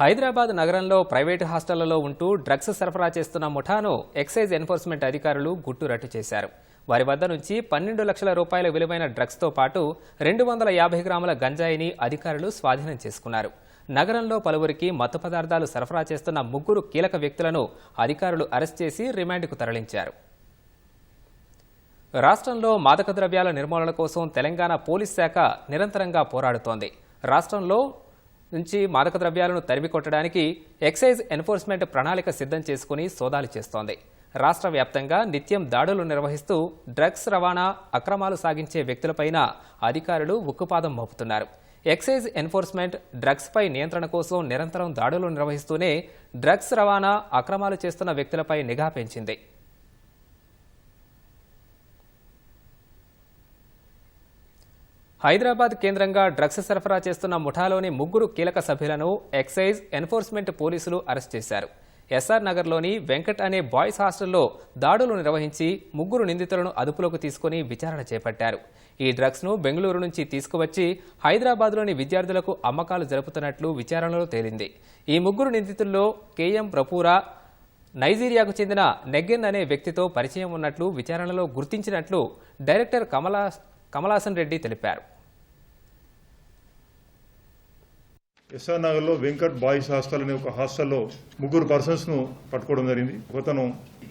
హైదరాబాద్ నగరంలో ప్రైవేటు హాస్టళ్ళలో ఉంటూ డ్రగ్స్ సరఫరా చేస్తున్న ముఠాను ఎక్సైజ్ ఎన్ఫోర్స్మెంట్ అధికారులు గుట్టురట్టు చేశారు. వారి వద్ద నుంచి పన్నెండు లక్షల రూపాయల విలువైన డ్రగ్స్తో పాటు రెండు వందల యాభై గ్రాముల గంజాయిని అధికారులు స్వాధీనం చేసుకున్నారు. నగరంలో పలువురికి మత్తు పదార్థాలు సరఫరా చేస్తున్న ముగ్గురు కీలక వ్యక్తులను అధికారులు అరెస్ట్ చేసి రిమాండ్కు తరలించారు. రాష్ట్రంలో మాదక ద్రవ్యాల నిర్మూలన కోసం తెలంగాణ పోలీస్ శాఖ నిరంతరంగా పోరాడుతోంది. రాష్ట్రంలో నుంచి మాదక ద్రవ్యాలను తరిమి కొట్టడానికి ఎక్సైజ్ ఎన్ఫోర్స్మెంట్ ప్రణాళిక సిద్ధం చేసుకుని సోదాలు చేస్తోంది. రాష్ట్ర వ్యాప్తంగా నిత్యం దాడులు నిర్వహిస్తూ డ్రగ్స్ రవాణా అక్రమాలు సాగించే వ్యక్తులపైన అధికారులు ఉక్కుపాదం మోపుతున్నారు. ఎక్సైజ్ ఎన్ఫోర్స్మెంట్ డ్రగ్స్పై నియంత్రణ కోసం నిరంతరం దాడులు నిర్వహిస్తూనే డ్రగ్స్ రవాణా అక్రమాలు చేస్తున్న వ్యక్తులపై నిఘా పెంచింది. హైదరాబాద్ కేంద్రంగా డ్రగ్స్ సరఫరా చేస్తున్న ముఠాలోని ముగ్గురు కీలక సభ్యులను ఎక్సైజ్ ఎన్ఫోర్స్మెంట్ పోలీసులు అరెస్ట్ చేశారు. ఎస్ఆర్ నగర్లోని వెంకట్ అనే బాయ్స్ హాస్టల్లో దాడులు నిర్వహించి ముగ్గురు నిందితులను అదుపులోకి తీసుకుని విచారణ చేపట్టారు. ఈ డ్రగ్స్ను బెంగళూరు నుంచి తీసుకువచ్చి హైదరాబాద్లోని విద్యార్థులకు అమ్మకాలు జరుపుతున్నట్లు విచారణలో తేలింది. ఈ ముగ్గురు నిందితుల్లో కేఎం ప్రపూరా నైజీరియాకు చెందిన నెగ్గెన్ అనే వ్యక్తితో పరిచయం ఉన్నట్లు విచారణలో గుర్తించినట్లు డైరెక్టర్ కమలా కమలాసన్ రెడ్డి తెలిపారు. ఎస్ఆర్ నగర్లో వెంకట్ బాయ్స్ హాస్టల్ అనే ఒక హాస్టల్లో ముగ్గురు పర్సన్స్ను పట్టుకోవడం జరిగింది. ఒకతను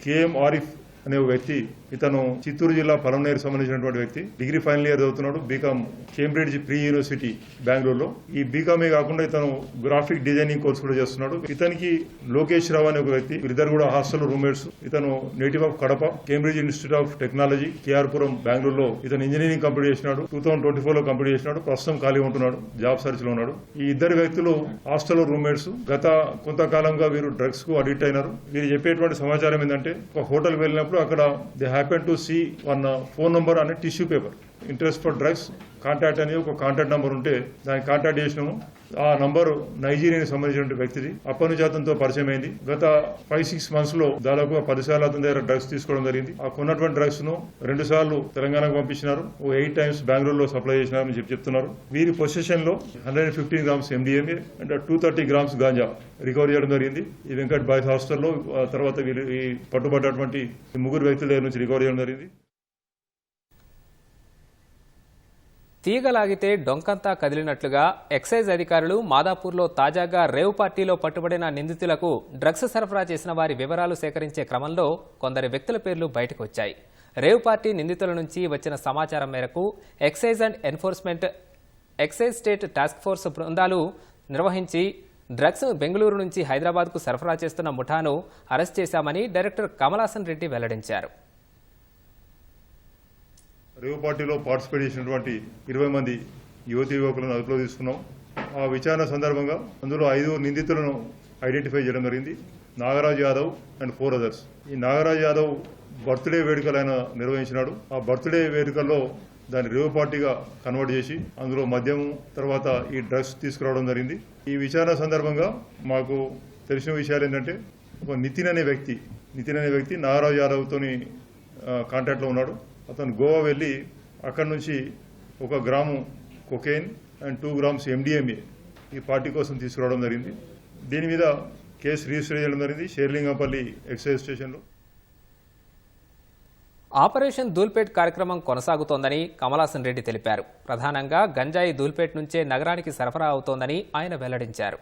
కేఎం ఆరిఫ్ అనే ఒక వ్యక్తి ఇతను చిత్తూరు జిల్లా పలమనేరు సంబంధించినటువంటి వ్యక్తి. డిగ్రీ ఫైనల్ ఇయర్ చదువుతున్నాడు. బీకామ్ కేంబ్రిడ్జ్ ప్రీ యూనివర్సిటీ బెంగళూరులో. ఈ బీకామే కాకుండా ఇతను గ్రాఫిక్ డిజైనింగ్ కోర్స్ కూడా చేస్తున్నాడు. ఇతనికి లోకేష్ రావు అనే ఒక వ్యక్తి వీరిద్దరు కూడా హాస్టల్ రూమ్మేట్స్. ఇతను native of Kadapa Cambridge institute of technology KR Puram బెంగళూరులో ఇతను ఇంజనీరింగ్ కంప్లీట్ చేసినాడు. టూ థౌసండ్ ట్వంటీ ఫోర్లో కంప్లీట్ చేసినాడు. ప్రస్తుతం ఖాళీ ఉంటున్నాడు. జాబ్ సర్చ్లో ఉన్నాడు. ఈ ఇద్దరు వ్యక్తులు హాస్టల్ రూమ్మేట్స్. గత కొంతకాలంగా వీరు డ్రగ్స్కు అడిక్ట్ అయినారు. వీరు చెప్పేటువంటి సమాచారం ఏంటంటే ఒక హోటల్ వెళ్ళినప్పుడు అక్కడ they happen to see one phone number అనే tissue paper interest for drugs contact అనేది ఒక కాంటాక్ట్ నెంబర్ ఉంటే దానికి కాంటాక్ట్ చేసినాము. ఆ నంబర్ నైజీరియాకి సంబంధించిన వ్యక్తిది. అప్పటి అతనితో పరిచయం అయింది గత ఫైవ్ సిక్స్ మంత్స్లో దాదాపు పది సార్లు అతని దగ్గర డ్రగ్స్ తీసుకోవడం జరిగింది. ఆ కొన్నటువంటి డ్రగ్స్ను రెండు సార్లు తెలంగాణకు పంపించినారు. ఓ ఎయిట్ టైమ్స్ బెంగళూరులో సప్లై చేసినారని చెప్పి చెప్తున్నారు. వీరి పొసిషన్లో hundred fifteen grams MDMA and two thirty grams ganja recover చేయడం జరిగింది. ఈ వెంకట్ బాయ్స్ హాస్టల్లో తర్వాత వీరు ఈ పట్టుబడ్డటువంటి ముగ్గురు వ్యక్తుల దగ్గర నుంచి రికవర్ చేయడం జరిగింది. తీగలాగితే డొంకంతా కదిలినట్లుగా ఎక్సైజ్ అధికారులు మాదాపూర్లో తాజాగా రేవ్ పార్టీలో పట్టుబడిన నిందితులకు డ్రగ్స్ సరఫరా చేసిన వారి వివరాలు సేకరించే క్రమంలో కొందరి వ్యక్తుల పేర్లు బయటకు వచ్చాయి రేవ్ పార్టీ నిందితుల నుంచి వచ్చిన సమాచారం మేరకు excise and enforcement excise state task force బృందాలు నిర్వహించి డ్రగ్స్ బెంగళూరు నుంచి హైదరాబాద్కు సరఫరా చేస్తున్న ముఠాను అరెస్ట్ చేశామని డైరెక్టర్ కమలాసన్ రెడ్డి వెల్లడించారు. రేవు పార్టీలో పార్టిసిపేట్ చేసినటువంటి ఇరవై మంది యువతి యువకులను అదుపులో తీసుకున్నాం. ఆ విచారణ సందర్భంగా అందులో ఐదు నిందితులను ఐడెంటిఫై చేయడం జరిగింది. Nagaraj Yadav and four others ఈ నాగరాజ్ యాదవ్ బర్త్డే వేడుకలు ఆయన నిర్వహించినాడు. ఆ బర్త్డే వేడుకల్లో దాన్ని రేవు పార్టీగా కన్వర్ట్ చేసి అందులో మద్యం తర్వాత ఈ డ్రగ్స్ తీసుకురావడం జరిగింది. ఈ విచారణ సందర్భంగా మాకు తెలిసిన విషయాలు ఏంటంటే ఒక నితిన్ అనే వ్యక్తి నితిన్ అనే వ్యక్తి నాగరాజ్ యాదవ్తోని కాంటాక్ట్లో ఉన్నాడు. అతను గోవా వెళ్ళి అక్కడి నుంచి ఒక gram cocaine and two grams MDMA ఈ పార్టీ కోసం తీసుకురావడం జరిగింది. దీని మీద కేసు రిజిస్టర్ చేయడం జరిగింది షేర్లింగంపల్లి ఎక్సైజ్ స్టేషన్లో. ఆపరేషన్ దూల్పేట్ కార్యక్రమం కొనసాగుతోందని కమలాసన్ రెడ్డి తెలిపారు. ప్రధానంగా గంజాయి దూల్పేట్ నుంచే నగరానికి సరఫరా అవుతోందని ఆయన వెల్లడించారు.